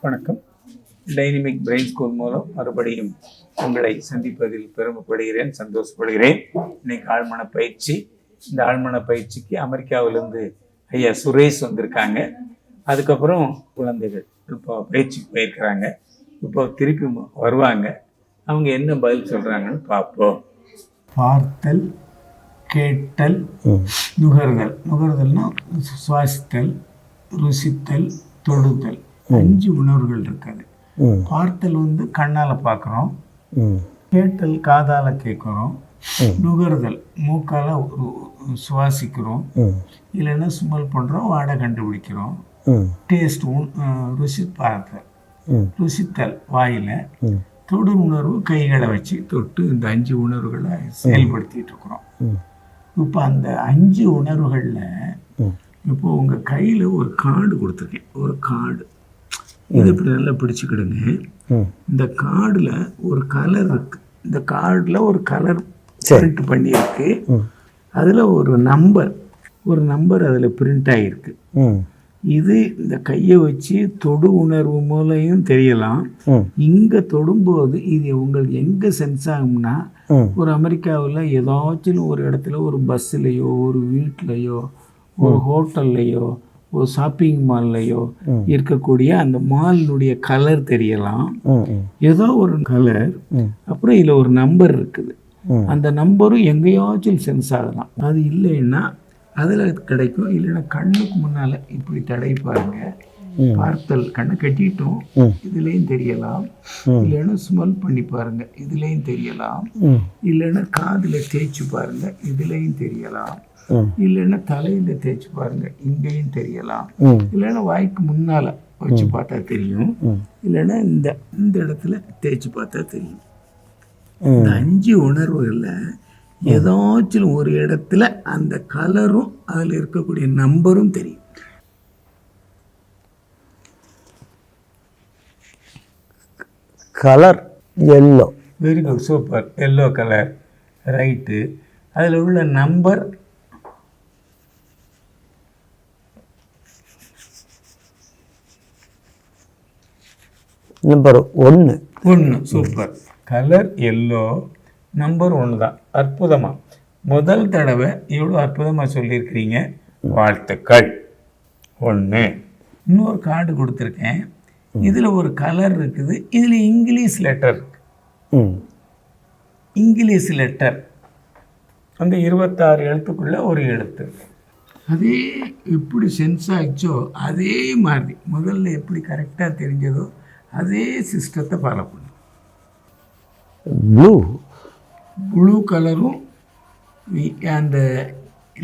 வணக்கம். Dynamic brain school மூலம் மறுபடியும் உங்களை சந்திப்பதில் பெருமைப்படுகிறேன் சந்தோஷப்படுகிறேன். இன்னைக்கு ஆழ்மன பயிற்சி. இந்த ஆழ்மன பயிற்சிக்கு அமெரிக்காவிலிருந்து ஐயா சுரேஷ் வந்திருக்காங்க. அதுக்கப்புறம் குழந்தைகள் இப்போ பயிற்சிக்கு போயிருக்கிறாங்க. இப்போ திருப்பி வருவாங்க. அவங்க என்ன பதில் சொல்கிறாங்கன்னு பார்ப்போம். பார்த்தல் கேட்டல் நுகர்தல். நுகர்தல்னா சுவாசித்தல் ருசித்தல் தொடுதல். அஞ்சு உணர்வுகள் இருக்குது. பார்த்தல் வந்து கண்ணால் பார்க்குறோம் கேட்டல் காதால் கேட்குறோம் நுகர்தல் மூக்கால் சுவாசிக்கிறோம். இல்லைன்னா சுமல் பண்ணுறோம் வாடை கண்டுபிடிக்கிறோம். டேஸ்ட் ருசி பார்த்தல். ருசித்தல் வாயில் தொடு உணர்வு கைகளை வச்சு தொட்டு இந்த அஞ்சு உணர்வுகளை செயல்படுத்திட்டு இருக்கிறோம். இப்போ அந்த அஞ்சு உணர்வுகளில் இப்போ உங்கள் கையில் ஒரு கார்டு கொடுத்துருக்கேன். ஒரு கார்டு. இது இப்படி நல்லா பிடிச்சிக்கிடுங்க. இந்த கார்டில் ஒரு கலர் இருக்கு. இந்த கார்டில் ஒரு கலர். பிரிண்ட் பண்ணியிருக்கு. அதில் ஒரு நம்பர் ஒரு நம்பர் அதில் பிரிண்ட் ஆகிருக்கு இது இந்த கையை வச்சு தொடு உணர்வு மூலையும் தெரியலாம். இங்கே தொடும்போது இது உங்களுக்கு எங்கே சென்ஸ் ஆகும்னா ஒரு அமெரிக்காவில் ஏதாச்சும் ஒரு இடத்துல ஒரு பஸ்ஸுலேயோ ஒரு வீட்லேயோ ஒரு ஹோட்டல்லையோ ஒரு ஷாப்பிங் மால்லையோ இருக்கக்கூடிய அந்த மாலினுடைய கலர் தெரியலாம். ஏதோ ஒரு கலர். அப்புறம் இதில் ஒரு நம்பர் இருக்குது. அந்த நம்பரும் எங்கேயாச்சும் சென்ஸ் ஆகலாம். அது இல்லைன்னா அதில் கிடைக்கும். இல்லைன்னா கண்ணுக்கு முன்னால் இப்படி தடை பாருங்க. பார்த்தல் கண்ணை கட்டிட்டோம். இதுலேயும் தெரியலாம். இல்லைன்னா ஸ்மெல் பண்ணி பாருங்க. இதுலேயும் தெரியலாம். இல்லைன்னா காதில் தேய்ச்சி பாருங்க. இதுலேயும் தெரியலாம். இல்லைன்னா தலையில் தேய்ச்சி பாருங்க. இங்கேயும் தெரியலாம். இல்லைன்னா வாய்க்கு முன்னால் வச்சு பார்த்தா தெரியும். இல்லைன்னா இந்த இந்த இடத்துல தேய்ச்சி பார்த்தா தெரியும். இந்த அஞ்சு உணர்வுகளில் ஏதாச்சும் ஒரு இடத்துல அந்த கலரும் அதில் இருக்கக்கூடிய நம்பரும் தெரியும். Colour yellow. Very good super yellow colour right அதில் உள்ள நம்பர் நம்பர் ஒன்று ஒன்று சூப்பர் கலர் எல்லோ நம்பர் ஒன்று தான். அற்புதமாக முதல் தடவை இவ்வளோ அற்புதமாக சொல்லியிருக்கிறீங்க. வாழ்த்துக்கள். ஒன்று இன்னொரு கார்டு கொடுத்துருக்கேன். இதில் ஒரு கலர் இருக்குது. இதில் இங்கிலீஷ் லெட்டர் இருக்கு. இங்கிலீஷ் லெட்டர் அந்த இருபத்தாறு எழுத்துக்குள்ள ஒரு எழுத்து. அதே எப்படி சென்ஸ் ஆச்சோ அதே மாதிரி. முதல்ல எப்படி கரெக்டாக தெரிஞ்சதோ அதே சிஸ்டத்தை ஃபாலோ பண்ணும் ப்ளூ ப்ளூ கலரும் அந்த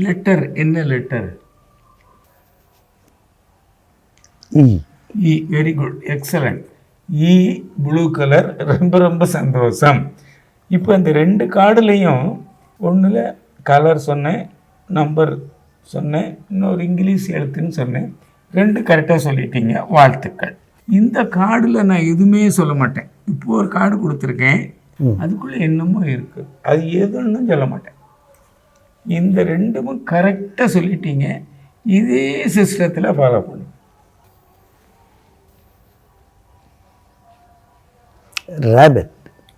லெட்டர் என்ன letter E very good excellent E blue colour ரொம்ப ரொம்ப சந்தோஷம். இப்போ இந்த ரெண்டு கார்டுலேயும் ஒன்றில் கலர் சொன்னேன் நம்பர் சொன்னேன் இன்னொரு இங்கிலீஷ் எழுத்துன்னு சொன்னேன். ரெண்டு கரெக்டாக சொல்லிட்டீங்க வாழ்த்துக்கள். இந்த கார்டில் நான் எதுவுமே சொல்ல மாட்டேன். இப்போ ஒரு கார்டு கொடுத்துருக்கேன். அதுக்குள்ளே என்னமோ இருக்குது அது எதுன்னு சொல்ல மாட்டேன். இந்த ரெண்டுமும் கரெக்டாக சொல்லிட்டீங்க. இதே சிஸ்டத்தில் ஃபாலோ பண்ணுங்க. Rabbit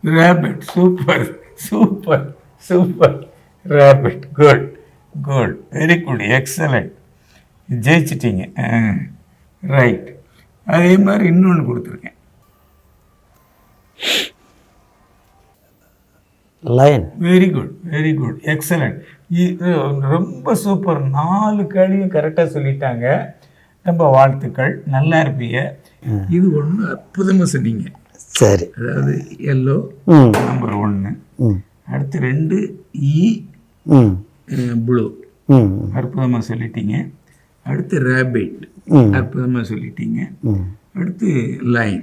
Rabbit, super, super, super. Rabbit, good, good, very good, excellent. ஜெயிச்சிட்டீங்க. ரைட் அதே மாதிரி இன்னொன்று கொடுத்துருக்கேன். Lion very good very good excellent ரொம்ப சூப்பர் நாலு கேள்வியும் கரெக்டாக சொல்லிட்டாங்க. ரொம்ப வாழ்த்துக்கள். நல்லா இருப்பீங்க. இது ஒன்று அற்புதமாக சொன்னீங்க. சரி. அதாவது எல்லோ நம்பர் ஒன்று அடுத்து ரெண்டு இ ம். ப்ளூ அற்புதமாக சொல்லிட்டீங்க. அடுத்து ரேபிட். அற்புதமாக சொல்லிட்டீங்க. அடுத்து லைன்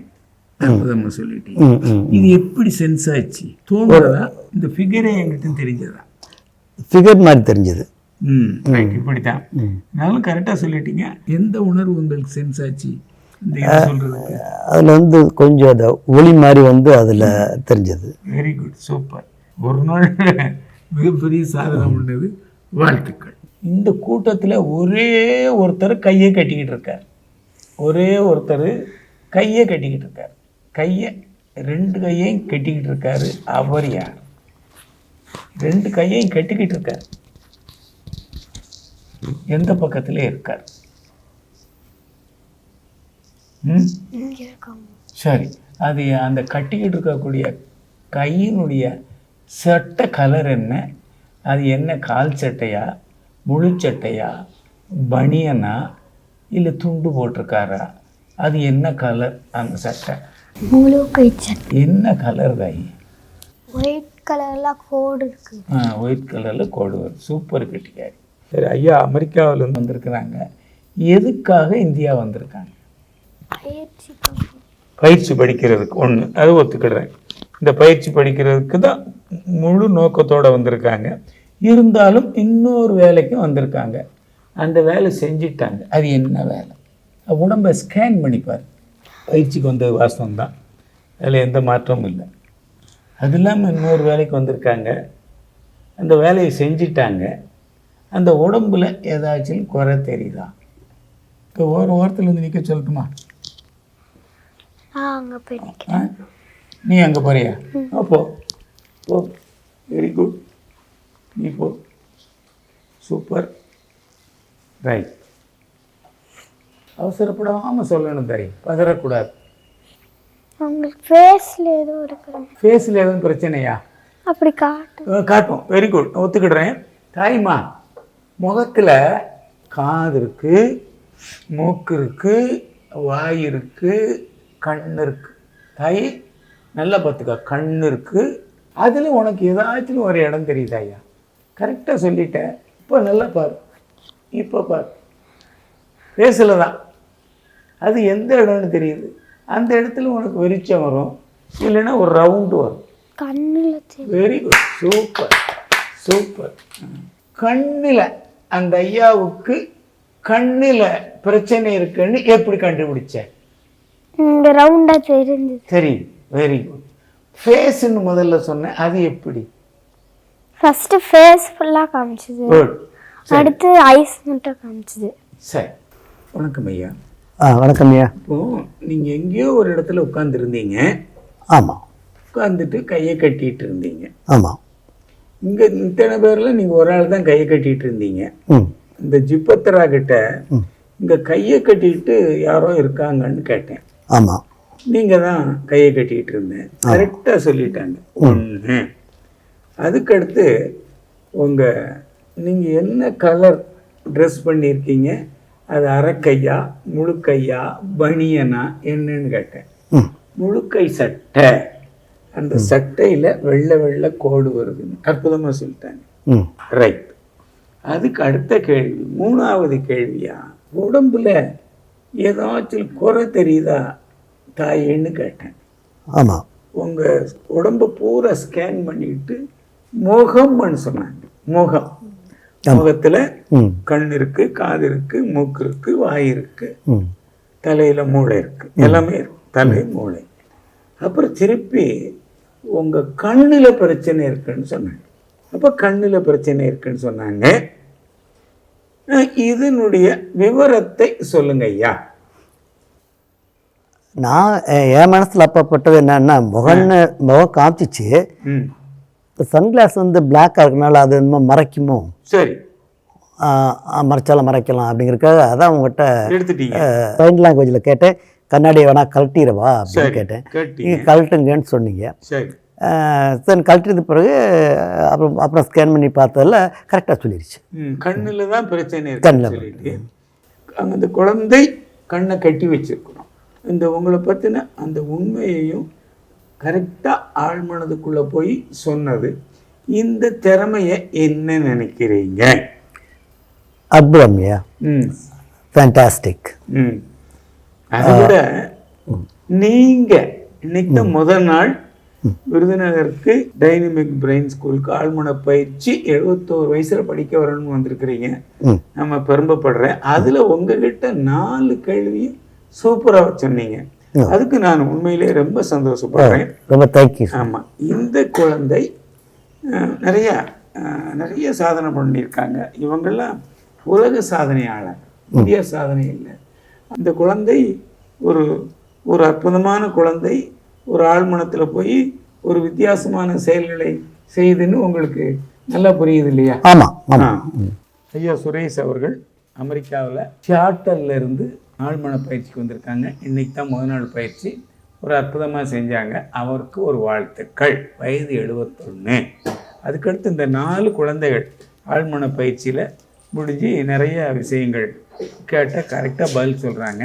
அற்புதமாக சொல்லிட்டீங்க. இது எப்படி சென்ஸ் ஆச்சு? தோணுறதா இந்த ஃபிகரே எங்கிட்ட தெரிஞ்சதா? ஃபிகர் மாதிரி தெரிஞ்சது. ம் ரைட் இப்படித்தான். நானும் கரெக்டாக சொல்லிட்டீங்க. எந்த உணர்வு உங்களுக்கு சென்ஸ் ஆச்சு? அதில் வந்து கொஞ்சம் அந்த ஒளி மாதிரி வந்து அதில் தெரிஞ்சது. வெரி குட் சூப்பர் ஒரு நாள் மிகப்பெரிய சாதனை பண்ணது வாழ்த்துக்கள். இந்த கூட்டத்தில் ஒரே ஒருத்தர் கையை கட்டிக்கிட்டு இருக்கார். ஒரே ஒருத்தர் கையை கட்டிக்கிட்டு இருக்காரு. கையை ரெண்டு கையையும் கட்டிக்கிட்டு இருக்காரு. அவர் யார்? ரெண்டு கையையும் கட்டிக்கிட்டு இருக்காரு. எந்த பக்கத்துல இருக்கார்? சரி. அது அந்த கட்டிக்கிட்டு இருக்கக்கூடிய கையினுடைய சட்டை கலர் என்ன? அது என்ன கால் சட்டையா? முழு சட்டையா பனியனா இல்லை துண்டு போட்டிருக்காரா? அது என்ன கலர் அந்த சட்டை? முழு கை சட்டை. என்ன கலர் கை ஒயிட் கலர்ல கோடு இருக்கு. ஆ ஒயிட் கலரில் கோடு வரும். சூப்பர் கட்டிக்காரி. சரி ஐயா அமெரிக்காவிலேருந்து வந்திருக்கிறாங்க. எதுக்காக இந்தியா வந்திருக்காங்க? பயிற்சி பயிற்சி படிக்கிறதுக்கு ஒன்று அது ஒத்துக்கிடுறேன். இந்த பயிற்சி படிக்கிறதுக்கு தான் முழு நோக்கத்தோடு வந்திருக்காங்க. இருந்தாலும் இன்னொரு வேலைக்கும் வந்திருக்காங்க. அந்த வேலை செஞ்சிட்டாங்க. அது என்ன வேலை? உடம்பை ஸ்கேன் பண்ணிப்பார் பயிற்சிக்கு வந்தது வாஸ்தவம் தான். அதில் எந்த மாற்றமும் இல்லை. அது இல்லாமல் இன்னொரு வேலைக்கு வந்திருக்காங்க. அந்த வேலையை செஞ்சிட்டாங்க. அந்த உடம்புல ஏதாச்சும் குறை தெரியுதா? இப்போ ஒரு ஓரத்தில் இருந்து நிற்க சொல்லட்டுமா? நீ அங்கே போறியா? அப்போ வெரி குட் நீ போ சூப்பர். ரைட் அவசரப்படாமல் சொல்லணும் தாய். பதறக்கூடாது. உங்களுக்கு ஃபேஸ்ல ஏதோ இருக்கிற ஃபேஸில் எதுவும் பிரச்சனையா? அப்படி காட்டு. அஹ் காட்டும். வெரி குட் ஒத்துக்கிடுறேன். தாய்மா முகத்தில் காது இருக்கு மூக்கு இருக்கு வாய் இருக்கு கண் இருக்கு. தாய் நல்லா பார்த்துக்க. கண் இருக்கு. அதில் உனக்கு ஏதாச்சும் ஒரு இடம் தெரியுதா ஐயா கரெக்டாக சொல்லிட்டேன் இப்போ நல்லா பாரு. இப்போ பாரு. பேசல தான் அது எந்த இடம்னு தெரியுது. அந்த இடத்துல உனக்கு வெளிச்சம் வரும். இல்லைன்னா ஒரு ரவுண்டு வரும். கண்ணுல வெரி குட் சூப்பர் சூப்பர் கண்ணில் அந்த ஐயாவுக்கு கண்ணில் பிரச்சனை இருக்குன்னு எப்படி கண்டுபிடிச்ச? இங்க ரவுண்டா தெரிஞ்சது. சரி வெரி குட் ஃபேஸ்ன்னு முதல்ல சொன்னேன் அது எப்படி? ஃபர்ஸ்ட் ஃபேஸ் ஃபுல்லா காமிச்சது. குட் அடுத்து ஐஸ் மட்டும் காமிச்சது. சரி. வணக்கம் ஐயா. ஆ வணக்கம் ஐயா. இப்போ நீங்கள் எங்கேயோ ஒரு இடத்துல உட்காந்துருந்தீங்க ஆமாம் உட்காந்துட்டு கையை கட்டிட்டு இருந்தீங்க ஆமாம் இங்கே இத்தனை பேரில் நீங்கள் ஒரு ஆள் தான் கையை கட்டிட்டு இருந்தீங்க ம். இந்த ஜிப்பத்தரா கிட்ட. இங்க கையை கட்டிட்டு யாரோ இருக்காங்கன்னு கேட்டேன். ஆமாம் நீங்க தான் கையை கட்டிட்டு இருந்தேன் கரெக்டா சொல்லிட்டாங்க. ஒண்ணு அதுக்கடுத்து உங்க நீங்க என்ன கலர் ட்ரெஸ் பண்ணியிருக்கீங்க? அது அரைக்கையா முழுக்கையா பனியனா என்னன்னு கேட்டேன். முழுக்கை சட்டை. அந்த சட்டையில வெள்ளை வெள்ளை கோடு வருதுன்னு அற்புதமா சொல்லிட்டாங்க. ரைட் அதுக்கு அடுத்த கேள்வி மூணாவது கேள்வியா உடம்புல ஏதாச்சும் குறை தெரியுதா தாயின்னு கேட்டேன். ஆமாம் உங்க உடம்ப பூரா ஸ்கேன் பண்ணிட்டு முகம்னு சொன்னாங்க. முகம். முகத்துல கண் இருக்கு காது இருக்கு மூக்கு இருக்கு வாய் இருக்கு தலையில மூளை இருக்கு. எல்லாமே தலை மூளை. அப்புறம் திருப்பி உங்க கண்ணுல பிரச்சனை இருக்குன்னு சொன்னாங்க. அப்ப கண்ணுல பிரச்சனை இருக்குன்னு சொன்னாங்க. இதனுடைய விவரத்தை சொல்லுங்க ஐயா. நான் என் மனசில் அப்பப்பட்டது என்னன்னா முகன்னு முகம் காமிச்சிச்சு. இப்போ சன்கிளாஸ் வந்து பிளாக்காக இருக்கனால அது என்னமோ மறைக்குமோ? சரி. மறைச்சாலும் மறைக்கலாம் அப்படிங்கிறதுக்காக அதான் உங்கள்கிட்ட சைன் லாங்குவேஜில் கேட்டேன். கண்ணாடியை வேணா கழட்டிடவா அப்படின்னு கேட்டேன். நீங்கள் கழட்டுங்கன்னு சொன்னீங்க. சரி. கழட்டினது பிறகு அப்புறம் அப்புறம் ஸ்கேன் பண்ணி பார்த்ததில் கரெக்டாக சொல்லிடுச்சு கண்ணுல தான் பிரச்சனை கண்ணுல. அந்த குழந்தை கண்ணை கட்டி வச்சிருக்கணும். இந்த உங்களை பத்தின அந்த உண்மையையும் கரெக்டா ஆழ்மனதுக்குள்ள போய் சொன்னது இந்த திறமைய என்ன நினைக்கிறீங்க? அற்புதம்யா ம். ஃபேண்டாஸ்டிக் ம். அதை விட நீங்க இன்னைக்கு தான் முதல் நாள் விருதுநகருக்கு டைனமிக் பிரெயின் ஸ்கூலுக்கு ஆழ்மன பயிற்சி எழுபத்தோரு வயசுல படிக்க வரணும்னு வந்திருக்கிறீங்க. நம்ம பெருமைப்படுறேன். அதுல உங்ககிட்ட நாலு கேள்வியும் சூப்பரா சொன்னீங்க. அதுக்கு நான் உண்மையிலே ரொம்ப சந்தோஷப்படுறேன். ரொம்ப தேங்க்யூ ஆமா. இந்த குழந்தை நிறைய நிறைய சாதனை பண்ணியிருக்காங்க. இவங்கெல்லாம் உலக சாதனையாளர். இந்திய சாதனை இல்லை. அந்த குழந்தை ஒரு ஒரு அற்புதமான குழந்தை. ஒரு ஆழ்மனத்தில் போய் ஒரு வித்தியாசமான செயல்களை செய்துன்னு உங்களுக்கு நல்லா புரியுது இல்லையா? ஆமாம். ஆமாம் ஐயா சுரேஷ் அவர்கள் அமெரிக்காவில் சியாட்டல்ல இருந்து ஆழ்மன பயிற்சிக்கு வந்திருக்காங்க. இன்னைக்கு தான் முதல் நாள் பயிற்சி. ஒரு அற்புதமாக செஞ்சாங்க. அவருக்கு ஒரு வாழ்த்துக்கள். வயது எழுபத்தொன்று அதுக்கடுத்து இந்த நாலு குழந்தைகள் ஆழ்மன பயிற்சியில் முடிஞ்சு நிறைய விஷயங்கள் கேட்ட கரெக்டாக பதில் சொல்கிறாங்க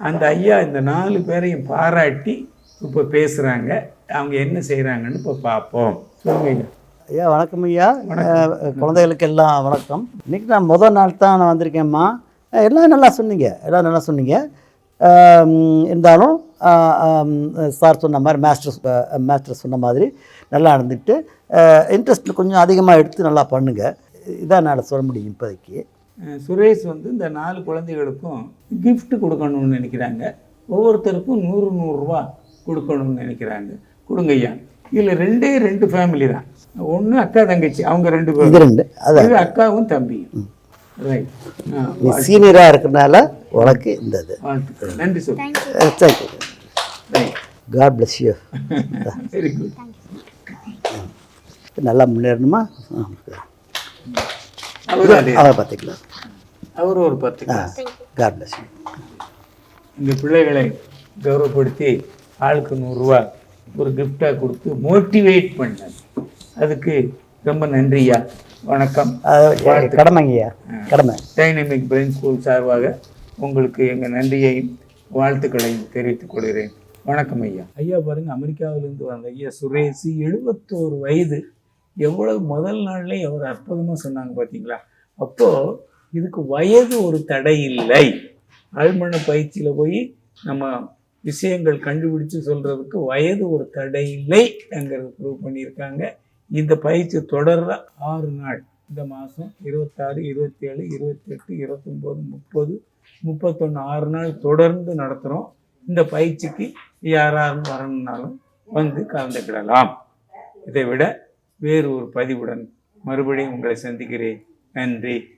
அந்த ஐயா இந்த நாலு பேரையும் பாராட்டி இப்போ பேசுகிறாங்க அவங்க என்ன செய்கிறாங்கன்னு இப்போ பார்ப்போம் சொல்லுங்க ஐயா. வணக்கம் ஐயா. குழந்தைகளுக்கு எல்லாம் வணக்கம். இன்னைக்கு நான் முதல் நாள் தான் நான் வந்திருக்கேன்மா அஹ், எல்லாம் நல்லா சொன்னீங்க. எல்லாம் நல்லா சொன்னீங்க. இருந்தாலும் சார் சொன்ன மாதிரி மாஸ்டர் மாஸ்டர் சொன்ன மாதிரி நல்லா நடந்துட்டு இன்ட்ரெஸ்ட் கொஞ்சம் அதிகமாக எடுத்து நல்லா பண்ணுங்க. இதான் நான் சொல்ல முடியும் இப்போதைக்கு. சுரேஷ் வந்து இந்த நாலு குழந்தைகளுக்கும் gift கொடுக்கணும்னு நினைக்கிறாங்க. ஒவ்வொருத்தருக்கும் நூறு நூறுரூவா கொடுக்கணும்னு நினைக்கிறாங்க. கொடுங்க ஐயா. இதில் ரெண்டே ரெண்டு ஃபேமிலி தான். ஒன்று அக்கா தங்கச்சி. அவங்க ரெண்டு இது பேரும் இது அக்காவும் தம்பியும். நீ சீனியராக இருக்கிறனால உனக்கு இந்த இது நன்றி சொல் thank you right God bless you very good நல்லா முன்னேறணுமா? அவர் அதே பார்த்துக்கலாம். அவர் ஒரு பத்து. காட் bless யூ இந்த பிள்ளைகளை கௌரவப்படுத்தி ஆளுக்கு நூறுரூவா ஒரு கிஃப்டாக கொடுத்து மோட்டிவேட் பண்ணது அதுக்கு ரொம்ப நன்றியா வணக்கம். கடமைங்கய்யா கடமை டைனமிக் பிரெயின் ஸ்கூல் சார்பாக உங்களுக்கு எங்கள் நன்றியையும் வாழ்த்துக்களையும் தெரிவித்துக் கொள்கிறேன். வணக்கம் ஐயா. ஐயா பாருங்க அமெரிக்காவிலிருந்து வந்த ஐயா சுரேஷ் எழுபத்தோரு வயது. எவ்வளவு முதல் நாள்லேயே எவ்வளோ அற்புதமாக சொன்னாங்க பார்த்தீங்களா அப்போது இதுக்கு வயது ஒரு தடை இல்லை. ஆழ்மன பயிற்சியில் போய் நம்ம விஷயங்கள் கண்டுபிடிச்சு சொல்கிறதுக்கு வயது ஒரு தடை இல்லை என்கிறது ப்ரூவ் பண்ணியிருக்காங்க. இந்த பயிற்சி தொடர்ற ஆறு நாள். இந்த மாதம் இருபத்தாறு இருபத்தேழு இருபத்தெட்டு இருபத்தொம்போது முப்பது முப்பத்தொன்று ஆறு நாள் தொடர்ந்து நடத்துகிறோம் இந்த பயிற்சிக்கு யாராரும் வரணுன்னாலும் வந்து கலந்துக்கிடலாம். இதை விட வேறு ஒரு பதிவுடன் மறுபடியும் உங்களை சந்திக்கிறேன். நன்றி.